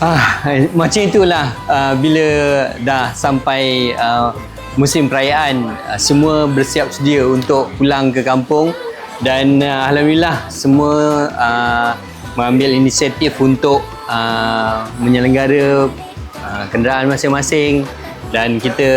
Ah, macam itulah uh, bila dah sampai uh, musim perayaan uh, semua bersiap sedia untuk pulang ke kampung dan uh, alhamdulillah semua uh, mengambil inisiatif untuk uh, menyelenggara uh, kenderaan masing-masing dan kita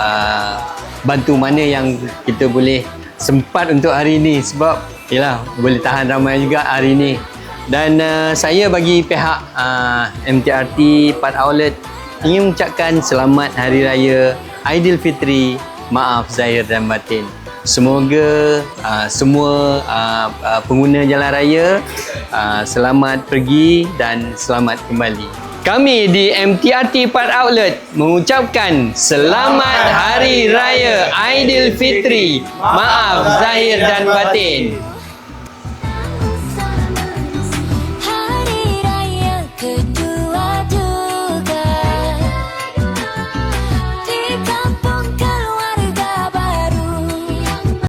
uh, bantu mana yang kita boleh sempat untuk hari ini sebab yalah boleh tahan ramai juga hari ini dan uh, saya bagi pihak uh, MTRT Part Outlet ingin mengucapkan selamat Hari Raya Aidilfitri. Maaf zahir dan batin. Semoga uh, semua uh, uh, pengguna jalan raya uh, selamat pergi dan selamat kembali. Kami di MTRT Part Outlet mengucapkan Selamat Hari Raya Aidilfitri. Maaf zahir dan batin.